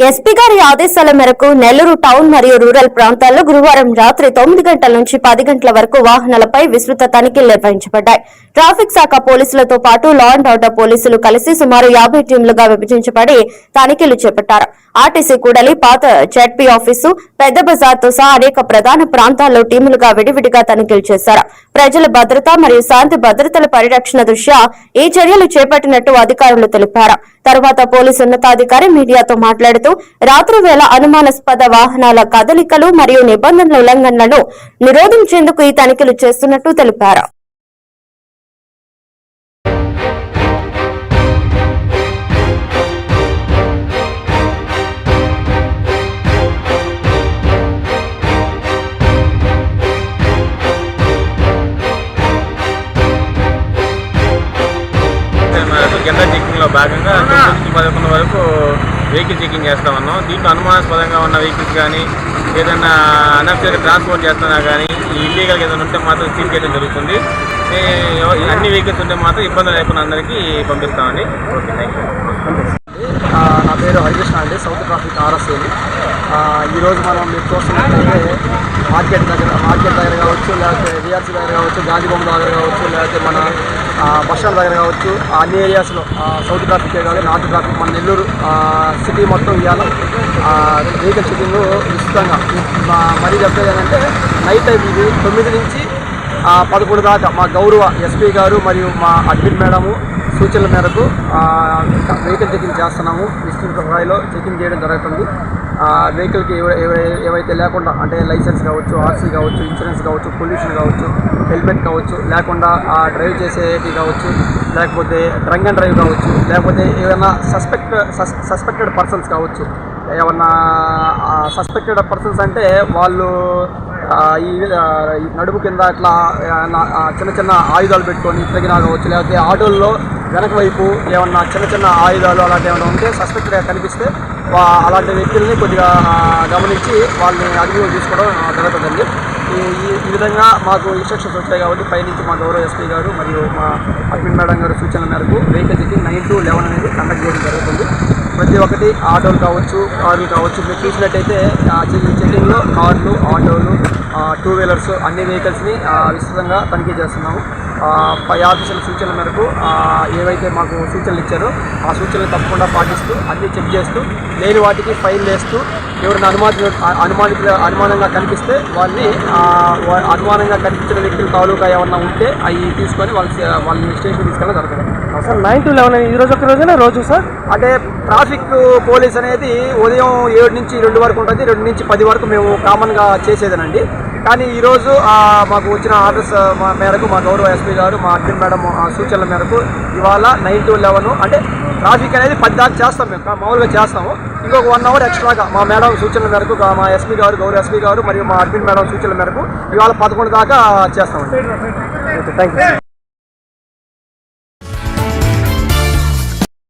SP గారి ఆదేశాల మేరకు నెల్లూరు టౌన్ మరియు రూరల్ ప్రాంతాల్లో గురువారం రాత్రి తొమ్మిది గంటల నుంచి పది గంటల వరకు వాహనాలపై విస్తృత తనిఖీలు నిర్వహించబడ్డాయి. ట్రాఫిక్ శాఖ పోలీసులతో పాటు లా అండ్ ఆర్డర్ పోలీసులు కలిసి సుమారు యాభై టీంలుగా విభజించబడి తనిఖీలు చేపట్టారు. ఆర్టీసీ కూడలి పాత జెడ్పీ ఆఫీసు పెద్ద బజార్తో సహా అనేక ప్రధాన ప్రాంతాల్లో టీములుగా విడివిడిగా తనిఖీలు చేశారు. ప్రజల భద్రత మరియు శాంతి భద్రతల పరిరక్షణ దృష్ట్యా ఈ చర్యలు చేపట్టినట్టు అధికారులు తెలిపారు. తర్వాత పోలీసు ఉన్నతాధికారి మీడియాతో మాట్లాడుతూ రాత్రి వేళ అనుమానాస్పద వాహనాల కదలికలు మరియు నిబంధనల ఉల్లంఘనలను నిరోధించేందుకు ఈ తనిఖీలు చేస్తున్నట్టు తెలిపారు. మనకు జెండా చెకింగ్లో భాగంగా తొమ్మిది నుంచి పదకొండు వరకు వెహికల్ చెకింగ్ చేస్తా ఉన్నాం. దీంట్లో అనుమానాస్పదంగా ఉన్న వెహికల్స్ కానీ ఏదైనా అనఫిషియల్గా ట్రాన్స్పోర్ట్ చేస్తున్నా కానీ ఇల్లీగల్ ఏదైనా ఉంటే మాత్రం సీజ్ చేయడం జరుగుతుంది. అన్ని వెహికల్స్ ఉంటే మాత్రం ఇబ్బంది లేకుండా అందరికీ పంపిస్తామండి. ఓకే థ్యాంక్ యూ నా పేరు హరికృష్ణ అండి సౌత్ ట్రాఫిక్ ఆర్ఎస్ఏని ఈరోజు మనం మీరు చూస్తున్నట్లయితే మార్కెట్ దగ్గర మార్కెట్ దగ్గర కావచ్చు లేకపోతే విఆర్సీ దగ్గర కావచ్చు గాజీబొమ్మ దగ్గర కావచ్చు లేకపోతే మన బస్ స్టాండ్ దగ్గర కావచ్చు ఆ అన్ని ఏరియాస్లో సౌత్ ట్రాఫిక్ కాదు నార్త్ ట్రాఫిక్ మన నెల్లూరు సిటీ మొత్తం ఇవాళ వెహికల్ చెకింగ్ విస్తృతంగా. మరీ చెప్పేది ఏంటంటే నైట్ టైం ఇది తొమ్మిది నుంచి పదకొండు దాకా మా గౌరవ ఎస్పీ గారు మరియు మా అడ్మిన్ మేడము సూచనల మేరకు వెహికల్ చెకింగ్ చేస్తున్నాము. విస్తృత స్థాయిలో చెకింగ్ చేయడం జరుగుతుంది. వెహికల్కి ఏవైతే లేకుండా అంటే లైసెన్స్ కావచ్చు ఆర్సీ కావచ్చు ఇన్సూరెన్స్ కావచ్చు పొల్యూషన్ కావచ్చు హెల్మెట్ కావచ్చు లేకుండా డ్రైవ్ చేసేది కావచ్చు లేకపోతే డ్రంక్ అండ్ డ్రైవ్ కావచ్చు లేకపోతే ఏమైనా సస్పెక్ట్ సస్పెక్టెడ్ పర్సన్స్ కావచ్చు ఏమన్నా సస్పెక్టెడ్ పర్సన్స్ అంటే వాళ్ళు ఈ నడుము కింద అట్లా చిన్న చిన్న ఆయుధాలు పెట్టుకొని తిరిగినా కావచ్చు లేకపోతే ఆటోల్లో వెనక వైపు ఏమన్నా చిన్న చిన్న ఆయుధాలు అలాంటివి ఏమైనా ఉంటే సస్పెక్ట్గా కనిపిస్తే అలాంటి వ్యక్తుల్ని కొద్దిగా గమనించి వాళ్ళని అడిగి తీసుకోవడం జరుగుతుందండి. ఈ ఈ- విధంగా మాకు ఇన్స్ట్రక్షన్స్ వచ్చాయి కాబట్టి పైనుంచి మా గౌరవ ఎస్పీ గారు మరియు మా అడ్మిన్ మేడం గారు సూచనల మేరకు vehicle checking nine to eleven అనేది కండక్ట్ చేయడం జరుగుతుంది. ప్రతి ఒక్కటి ఆటోలు కావచ్చు కార్లు కావచ్చు మీరు చూసినట్టయితే ఆ చెకింగ్లో కార్లు ఆటోలు టూ వీలర్స్ అన్ని వెహికల్స్ని విస్తృతంగా తనిఖీ చేస్తున్నాము. పై ఆఫీసుల సూచనల మేరకు ఏవైతే మాకు సూచనలు ఇచ్చారో ఆ సూచనలు తప్పకుండా పాటిస్తూ అన్నీ చెక్ చేస్తూ లేని వాటికి ఫైన్ వేస్తూ ఎవరైనా అనుమాన అనుమానిత అనుమానంగా కనిపిస్తే వాళ్ళని అనుమానంగా కనిపించిన వ్యక్తుల తాలూకా ఏమన్నా ఉంటే అవి తీసుకొని వాళ్ళ వాళ్ళని స్టేషన్ తీసుకెళ్ళడం జరుగుతుంది. సార్ నైన్ టు లెవెన్ ఈ రోజు ఒక రోజేనా? రోజు సార్? అంటే ట్రాఫిక్ పోలీస్ అనేది ఉదయం ఏడు నుంచి రెండు వరకు ఉంటుంది రెండు నుంచి పది వరకు మేము కామన్గా చేసేదేనండి. కానీ ఈరోజు మాకు వచ్చిన ఆర్డర్స్ మా మేరకు మా గౌరవ ఎస్పీ గారు మా అడ్మిన్ మేడం సూచనల మేరకు ఇవాళ నైన్ టు లెవెన్ అంటే ట్రాఫిక్ అనేది పది దాకా చేస్తాం మేము మామూలుగా చేస్తాము. ఇంకొక వన్ అవర్ ఎక్స్ట్రాగా మా మేడం సూచనల మేరకు మా ఎస్పీ గారు గౌరవ ఎస్పీ గారు మరియు మా అడ్మిన్ మేడం సూచనల మేరకు ఇవాళ పదకొండు దాకా చేస్తామండి. Thank you